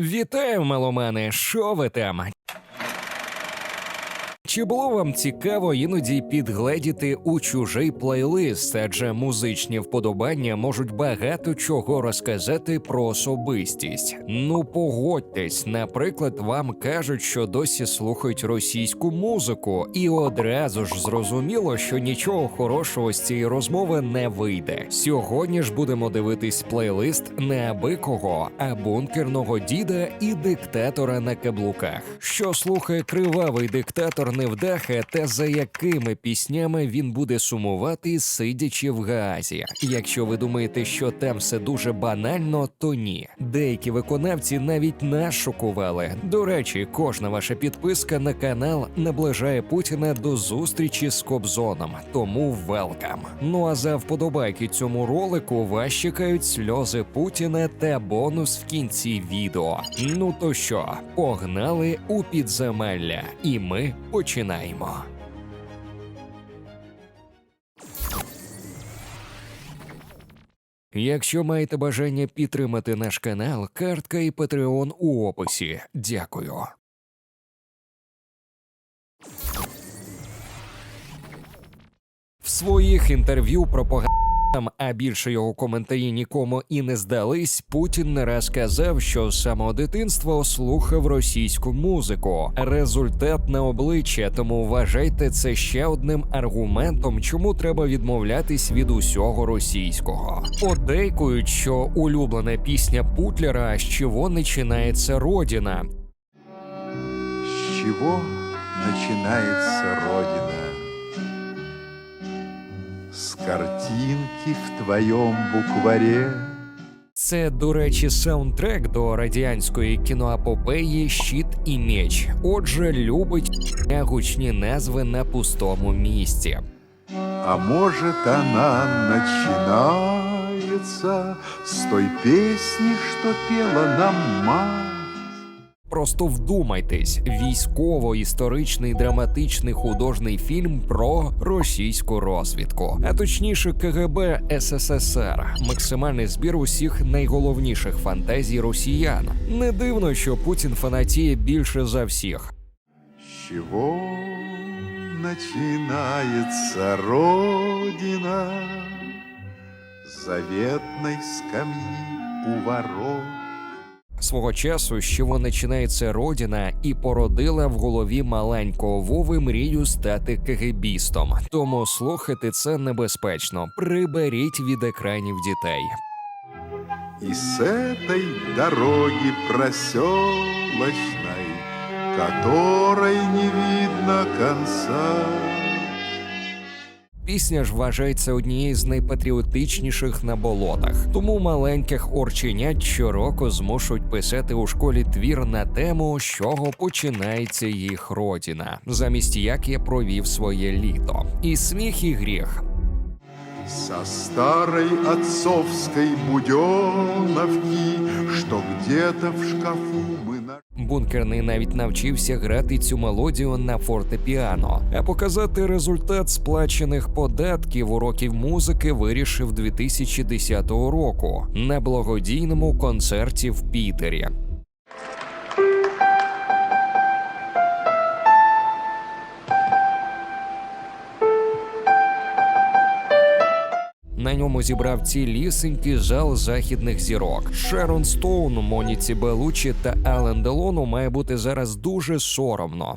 Вітаю, меломани! Що ви там? Чи було вам цікаво іноді підгледіти у чужий плейлист, адже музичні вподобання можуть багато чого розказати про особистість? Ну погодьтесь, наприклад, вам кажуть, що досі слухають російську музику, і одразу ж зрозуміло, що нічого хорошого з цієї розмови не вийде. Сьогодні ж будемо дивитись плейлист не аби кого, а бункерного діда і диктатора на каблуках. Що слухає кривавий диктатор невдаха, та за якими піснями він буде сумувати, сидячи в Гаазі. Якщо ви думаєте, що там все дуже банально, то ні. Деякі виконавці навіть нас шокували. До речі, кожна ваша підписка на канал наближає Путіна до зустрічі з Кобзоном. Тому велкам. Ну а за вподобайки цьому ролику вас чекають сльози Путіна та бонус в кінці відео. Ну то що, погнали у підземелля, і ми починаємо. Якщо маєте бажання підтримати наш канал, картка і Patreon у описі. Дякую. В своїх інтерв'ю пропагандам, а більше його коментарі нікому і не здались. Путін не раз казав, що з самого дитинства слухав російську музику. Результат на обличчя, тому вважайте це ще одним аргументом, чому треба відмовлятись від усього російського. Подейкують, що улюблена пісня Путлера з чого починається родина. С чего начинается Родина? С картинки в твоем букваре. Це, до речі, саундтрек до радянської кіноапопеї Щит і меч. Отже, любить гучні назви на пустому місці. А может, она начинается с той песни, что пела нам мать? Просто вдумайтесь: військово-історичний драматичний художній фільм про російську розвідку, а точніше КГБ СССР, максимальний збір усіх найголовніших фантазій росіян. Не дивно, що Путін фанатіє більше за всіх. С чего начинается Родина? Заветной скамьи у ворот. Свого часу, з чого починається родина, і породила в голові маленького Вови мрію стати кегебістом. Тому слухати це небезпечно. Приберіть від екранів дітей. И с этой дороги проселочной, которой не видно конца. Пісня ж вважається однією з найпатріотичніших на болотах, тому маленьких орченят щороку змушують писати у школі твір на тему, з чого починається їх родина, замість як я провів своє літо. І сміх, і гріх. Со старой отцовской буденовки, что где-то в шкафу мы на... Бункерний навіть навчився грати цю мелодію на фортепіано, а показати результат сплачених податків уроків музики вирішив 2010 року на благодійному концерті в Пітері. На ньому зібрав цілісенький зал західних зірок. Шерон Стоун, Моніці Белучі та Ален Делону має бути зараз дуже соромно.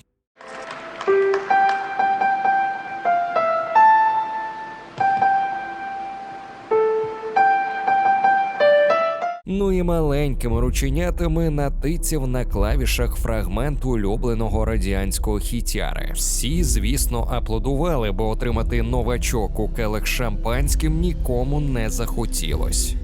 Ну і маленькими рученятами натицяв на клавішах фрагмент улюбленого радянського хітяри. Всі, звісно, аплодували, бо отримати новачок у келих шампанським нікому не захотілось.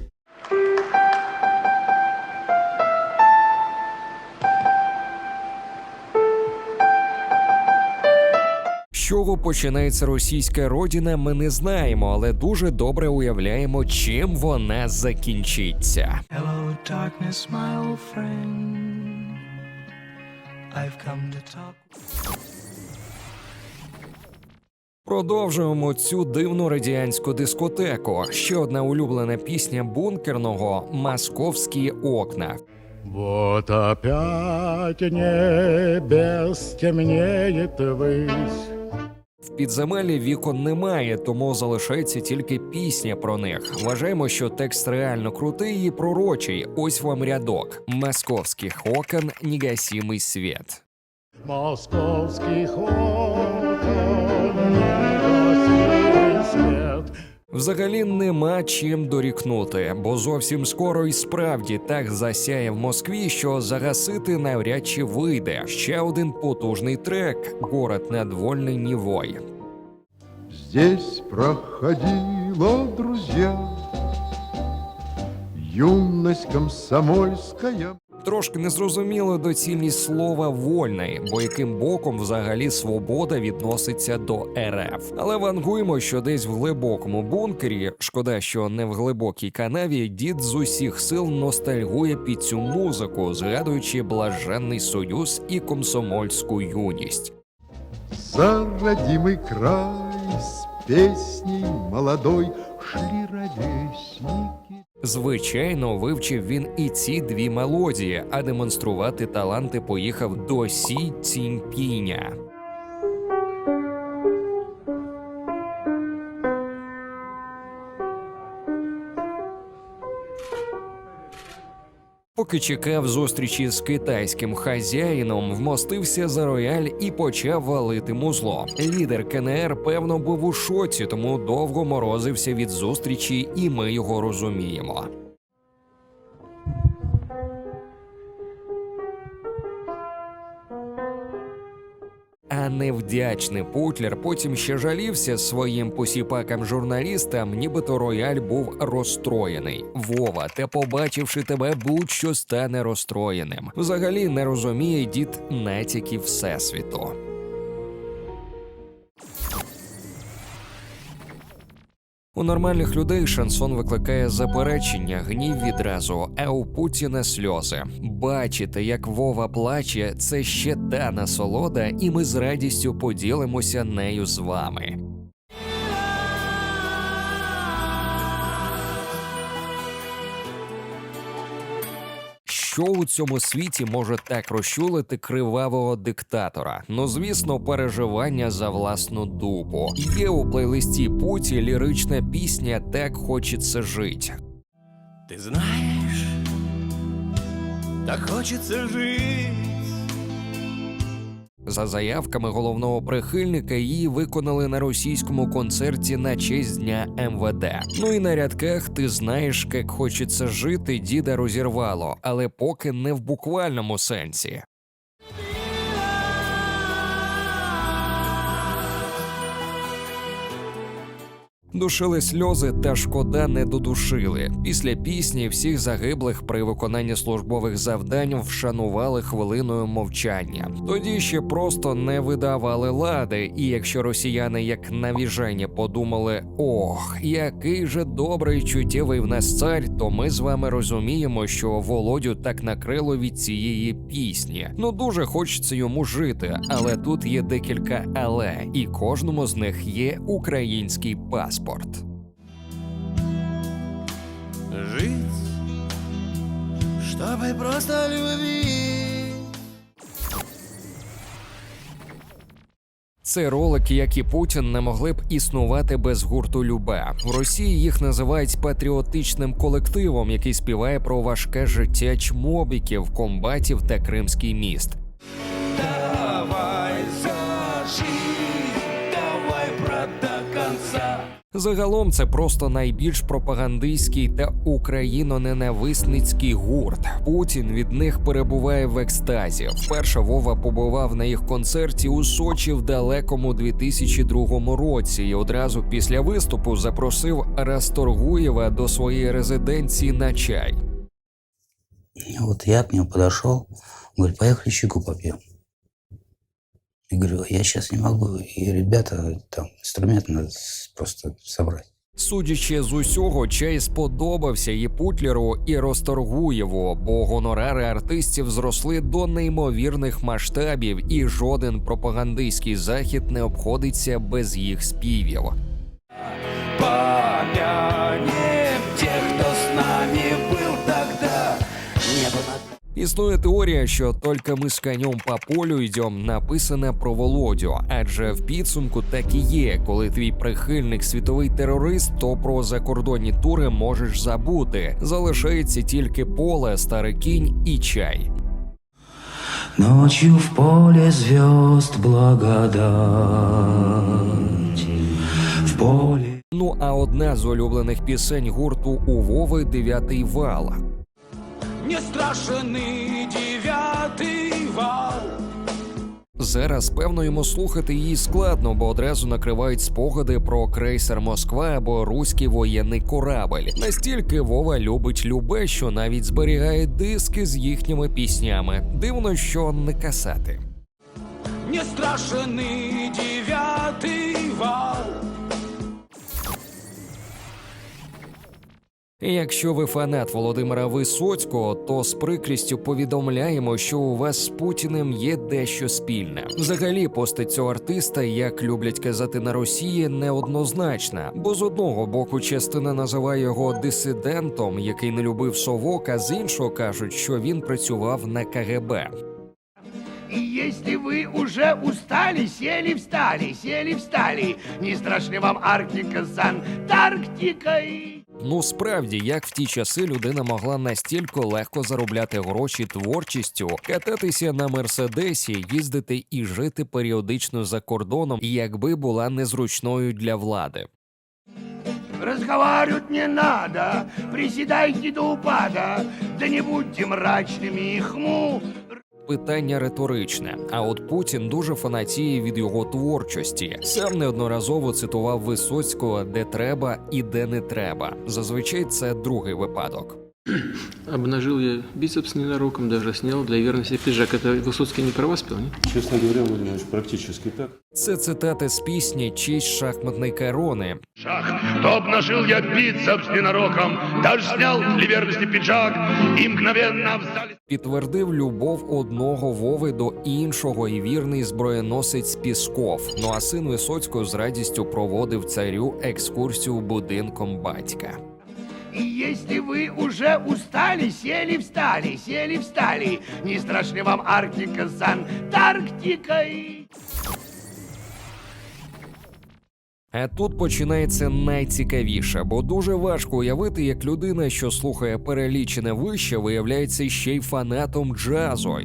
Чого починається російська родина, ми не знаємо, але дуже добре уявляємо, чим вона закінчиться. Hello, darkness, my old friend. I've come to talk. Продовжуємо цю дивну радянську дискотеку. Ще одна улюблена пісня бункерного Московські окна. Вот опять небес темнеет высь. В підземелі вікон немає, тому залишається тільки пісня про них. Вважаємо, що текст реально крутий і пророчий. Ось вам рядок: московських окон негасимий світ. Московських окон Взагалі нема чим дорікнути, бо зовсім скоро і справді так засяє в Москві, що загасити навряд чи вийде. Ще один потужний трек город над вольною Нівой. Здесь проходила, друзья, юность комсомольская. Трошки незрозуміло доцільність слова вольний, бо яким боком взагалі свобода відноситься до РФ. Але вангуємо, що десь в глибокому бункері, шкода, що не в глибокій канаві, дід з усіх сил ностальгує під цю музику, згадуючи блаженний союз і комсомольську юність. За родимый край с песней молодой шли ровесники. Звичайно, вивчив він і ці дві мелодії, а демонструвати таланти поїхав до Сі Ціньпіня. Поки чекав зустрічі з китайським хазяїном, вмостився за рояль і почав валити музло. Лідер КНР певно був у шоці, тому довго морозився від зустрічі, і ми його розуміємо. Невдячний Путлер потім ще жалівся своїм посіпакам журналістам, нібито рояль був розстроєний. Вова, те, побачивши тебе, будь-що стане розстроєним. Взагалі не розуміє дід натяків всесвіту. У нормальних людей шансон викликає заперечення, гнів відразу, а у Путіна сльози. Бачите, як Вова плаче, це ще та насолода, і ми з радістю поділимося нею з вами. Що у цьому світі може так розчулити кривавого диктатора? Ну звісно, переживання за власну дупу. Є у плейлисті Путі лірична пісня Так хочеться жить. Ти знаєш, так хочеться жить. За заявками головного прихильника її виконали на російському концерті на честь дня МВД. Ну і на рядках ти знаєш, як хочеться жити, діда розірвало, але поки не в буквальному сенсі. Душили сльози, та шкода не додушили. Після пісні всіх загиблих при виконанні службових завдань вшанували хвилиною мовчання. Тоді ще просто не видавали лади. І якщо росіяни як навіжені подумали: ох, який же добрий чуттєвий в нас цар, то ми з вами розуміємо, що Володю так накрило від цієї пісні. Ну дуже хочеться йому жити, але тут є декілька але, і кожному з них є український паспорт. Жить, чтобы просто любить. Це ролики, як і Путін, не могли б існувати без гурту Любе. В Росії їх називають патріотичним колективом, який співає про важке життя чмобіків, комбатів та Кримський міст. Загалом це просто найбільш пропагандистський та україно-ненависницький гурт. Путін від них перебуває в екстазі. Вперше Вова побував на їх концерті у Сочі в далекому 2002 році, і одразу після виступу запросив Расторгуєва до своєї резиденції на чай. Вот я к нему подошел, говорит, поехали чайку попьем. Я говорю, я сейчас не могу, и ребята, там, инструмент надо просто собрать. Судячи з усього, чей сподобався і Путлеру, і Росторгуєву, бо гонорари артистів зросли до неймовірних масштабів, і жоден пропагандистський захід не обходиться без їх співів. Помянем тех, кто с нами Існує теорія, що «Только ми з конем по полю йдем» написана про Володю, адже в підсумку так і є, коли твій прихильник світовий терорист, то про закордонні тури можеш забути. Залишається тільки поле, старий кінь і чай. Ночью в поле звезд благодать. В поле Ну а одна з улюблених пісень гурту у Вови дев'ятий вал. Не страшен и девятый вал Зараз певно йому слухати її складно, бо одразу накривають спогади про крейсер Москва або руський воєнний корабель. Настільки Вова любить любе, що навіть зберігає диски з їхніми піснями. Дивно, що не касати. Не страшен и девятый вал Якщо ви фанат Володимира Висоцького, то з прикрістю повідомляємо, що у вас з Путіним є дещо спільне. Взагалі, постать цього артиста, як люблять казати на Росії, неоднозначна, бо з одного боку частина називає його дисидентом, який не любив совок, а з іншого кажуть, що він працював на КГБ. И если вы уже устали, сели встали, сели встали, не страшна вам Арктика с Антарктикой. Ну справді, як в ті часи людина могла настільки легко заробляти гроші творчістю, кататися на мерседесі, їздити і жити періодично за кордоном, якби була незручною для влади. Разговаривать не надо, приседайте до упада, да не будьте мрачными и хму. Питання риторичне. А от Путін дуже фанатіє від його творчості. Сам неодноразово цитував Висоцького, де треба і де не треба. Зазвичай це другий випадок. Обнажил я бицепс ненароком, даже снял для верности пиджак. Это Высоцкий не про вас пел, не? Честно говоря, Владимир Ильич, практически так. Це цитати з пісні Честь шахматної корони, Шах, то обнажил я бицепс ненароком, даже снял для верности пиджак и мгновенно встали. підтвердив любов одного Вови до іншого і вірний зброєносець Пісков. Ну а син Висоцького з радістю проводив царю екскурсію будинком батька. И если вы уже устали, сели встали, сели встали, не страшна вам Арктика с Антарктикой. А тут починається найцікавіше, бо дуже важко уявити, як людина, що слухає перелічене вище, виявляється ще й фанатом джазу.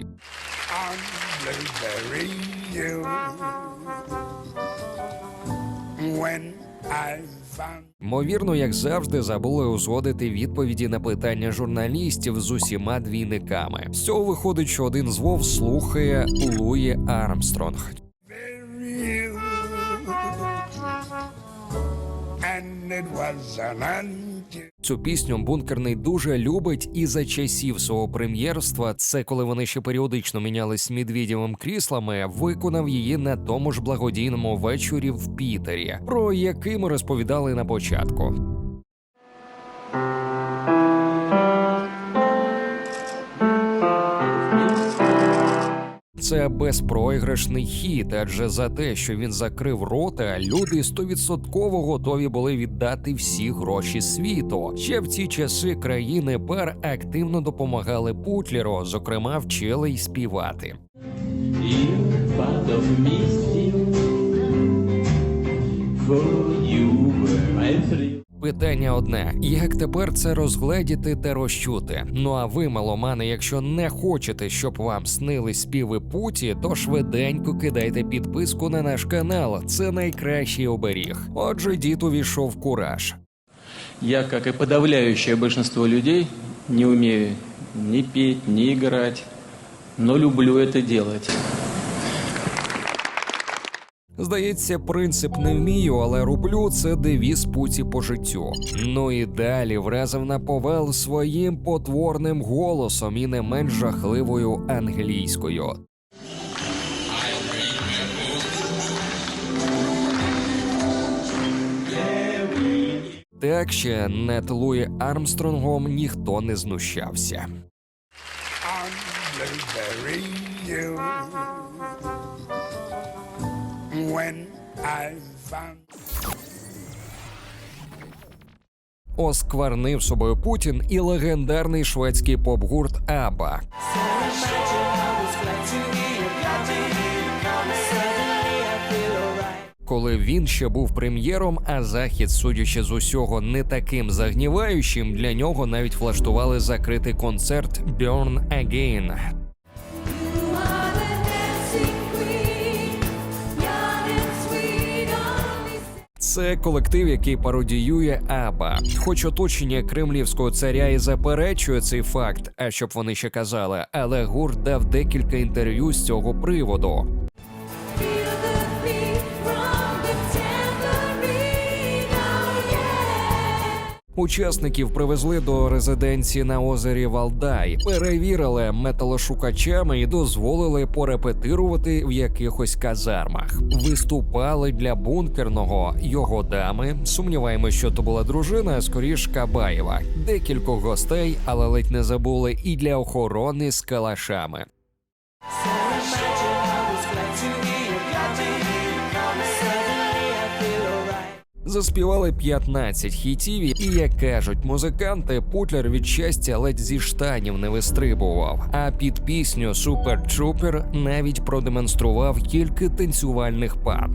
Ймовірно, як завжди, забули узгодити відповіді на питання журналістів з усіма двійниками. З цього виходить, що один з Вов слухає Луї Армстронг. Цю пісню бункерний дуже любить і за часів свого прем'єрства, це коли вони ще періодично мінялись Медведєвим кріслами, виконав її на тому ж благодійному вечорі в Пітері, про який ми розповідали на початку. Це безпроіграшний хід, адже за те, що він закрив рота, люди стовідсотково готові були віддати всі гроші світу. Ще в ці часи країни пар активно допомагали Путлеру, зокрема вчили й співати. И падал вместе Питання одне: як тепер це розгледіти та розчути? Ну а ви, маломани, якщо не хочете, щоб вам снили співи путі, то швиденько кидайте підписку на наш канал. Це найкращий оберіг. Отже, дід увійшов кураж. Я, как и подавляющее большинство людей, не умею ни петь, ни играть, но люблю это делать. Здається, принцип не вмію, але роблю це девіз путі по життю. Ну і далі вразив на повел своїм потворним голосом і не менш жахливою англійською. Так ще над Луї Армстронгом ніхто не знущався. Осквернив собою Путін і легендарний шведський поп-гурт Аба. Коли він ще був прем'єром, а захід, судячи з усього, не таким загніваючим, для нього навіть влаштували закритий концерт Burn Again. Це колектив, який пародіює Аба. Хоч оточення кремлівського царя і заперечує цей факт, а щоб вони ще казали, але гурт дав декілька інтерв'ю з цього приводу. Учасників привезли до резиденції на озері Валдай, перевірили металошукачами і дозволили порепетирувати в якихось казармах. Виступали для бункерного його дами. Сумніваємось, що то була дружина, а скоріш Кабаєва. Декількох гостей, але ледь не забули і для охорони з калашами. Заспівали 15 хітів, і як кажуть музиканти, Путлер від щастя ледь зі штанів не вистрибував. А під пісню Супер Трупер навіть продемонстрував кілька танцювальних пар.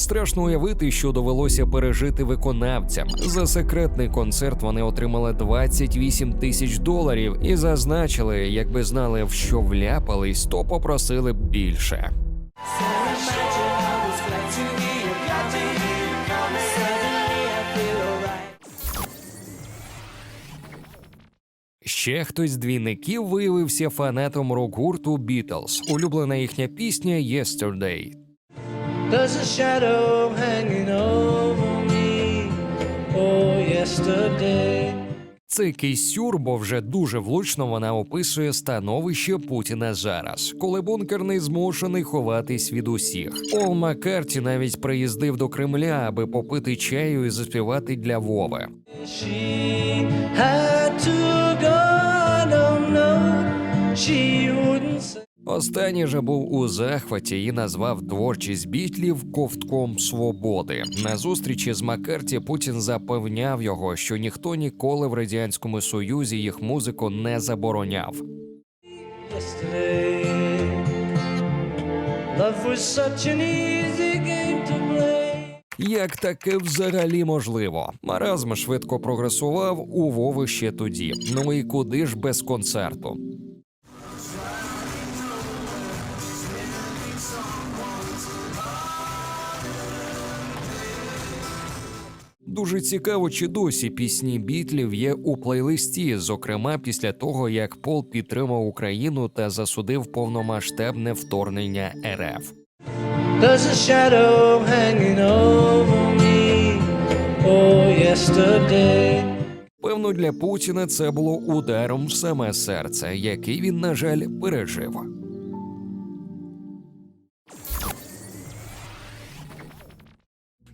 Страшно уявити, що довелося пережити виконавцям. За секретний концерт вони отримали 28 тисяч доларів і зазначили, якби знали, в що вляпались, то попросили б більше. Ще хтось з двійників виявився фанатом рок-гурту Beatles. Улюблена їхня пісня «Yesterday». There's a shadow hanging over me. Oh, yesterday. Це якийсь сюр, бо вже дуже влучно вона описує становище Путіна зараз, коли бункерний змушений ховатись від усіх. Пол Маккарті навіть приїздив до Кремля, аби попити чаю і заспівати для Вови. She had to go. Don't know. She. Останній же був у захваті і назвав творчість бітлів ковтком свободи. На зустрічі з Маккарті Путін запевняв його, що ніхто ніколи в радянському союзі їх музику не забороняв. Як таке взагалі можливо? Маразм швидко прогресував у Вови ще тоді. Ну і куди ж без концерту? Дуже цікаво, чи досі пісні бітлів є у плейлисті, зокрема після того, як Пол підтримав Україну та засудив повномасштабне вторгнення РФ. Oh. Певно, для Путіна це було ударом в саме серце, який він, на жаль, пережив.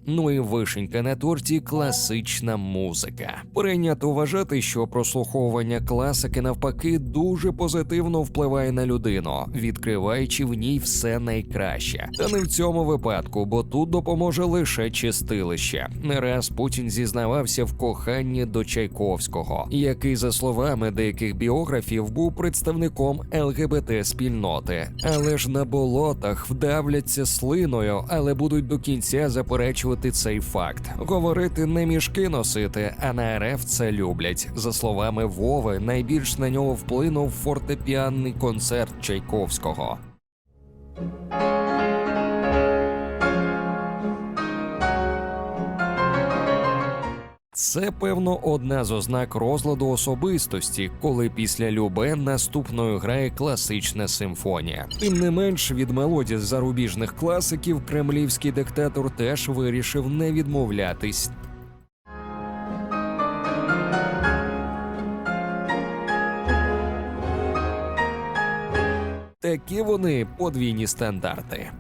Ну і вишенька на торті класична музика. Прийнято вважати, що прослуховування класики навпаки дуже позитивно впливає на людину, відкриваючи в ній все найкраще. Та не в цьому випадку, бо тут допоможе лише чистилище. Не раз Путін зізнавався в коханні до Чайковського, який, за словами деяких біографів, був представником ЛГБТ спільноти. Але ж на болотах вдавляться слиною, але будуть до кінця заперечувати цей факт. Говорити не мішки носити, а на РФ це люблять. За словами Вови, найбільш на нього вплинув фортепіанний концерт Чайковського. Це певно одна з ознак розладу особистості, коли після Любе наступною грає класична симфонія. Тим не менш, від мелодій зарубіжних класиків кремлівський диктатор теж вирішив не відмовлятись. Такі вони подвійні стандарти.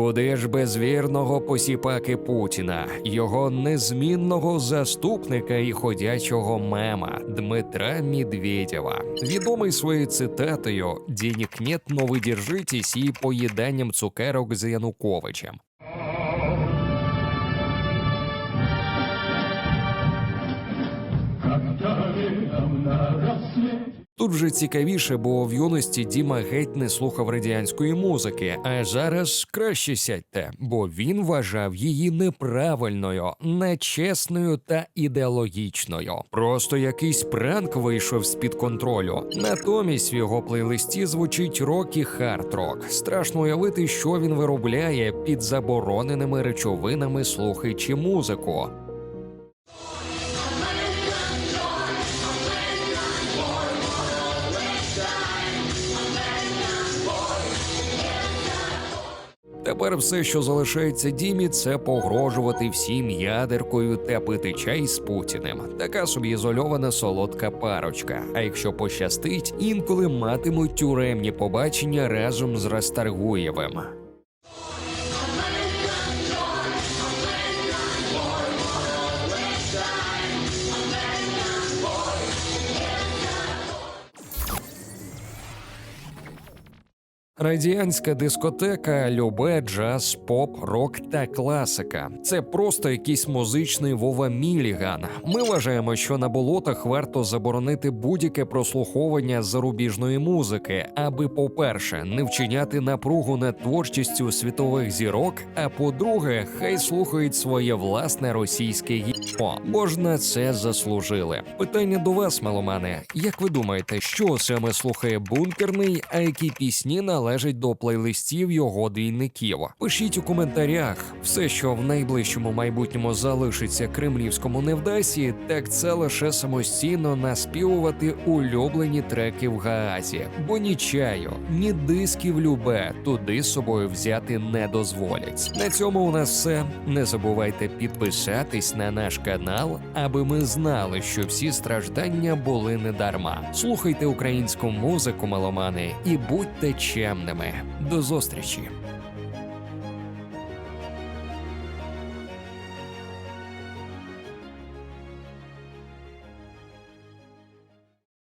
Куди ж без вірного посіпаки Путіна, його незмінного заступника і ходячого мема Дмитра Медведєва, відомий своєю цитатою «Денег нет, но ви держитесь» і поїданням цукерок з Януковичем. Тут вже цікавіше, бо в юності Діма геть не слухав радянської музики, а зараз краще сядьте, бо він вважав її неправильною, нечесною та ідеологічною. Просто якийсь пранк вийшов з під контролю. Натомість в його плейлисті звучить рок і хард-рок. Страшно уявити, що він виробляє під забороненими речовинами, слухаючи музику. Тепер все, що залишається Дімі, це погрожувати всім ядеркою та пити чай з Путіним. Така собі ізольована солодка парочка. А якщо пощастить, інколи матимуть тюремні побачення разом з Расторгуєвим. Радіанська дискотека любе джаз, поп, рок та класика. Це просто якийсь музичний Вова Міліган. Ми вважаємо, що на болотах варто заборонити будь-яке прослуховування зарубіжної музики, аби, по-перше, не вчиняти напругу над творчістю світових зірок. А по-друге, хай слухають своє власне російське гімо, бо на це заслужили. Питання до вас, меломани. Як ви думаєте, що саме слухає бункерний, а які пісні належать до плейлистів його двійників? Пишіть у коментарях все, що в найближчому майбутньому залишиться кремлівському невдасі, так це лише самостійно наспівувати улюблені треки в Гаазі, бо ні чаю, ні дисків любе туди з собою взяти не дозволять. На цьому у нас все. Не забувайте підписатись на наш канал, аби ми знали, що всі страждання були не дарма. Слухайте українську музику, меломани, і будьте чемними. До зустрічі!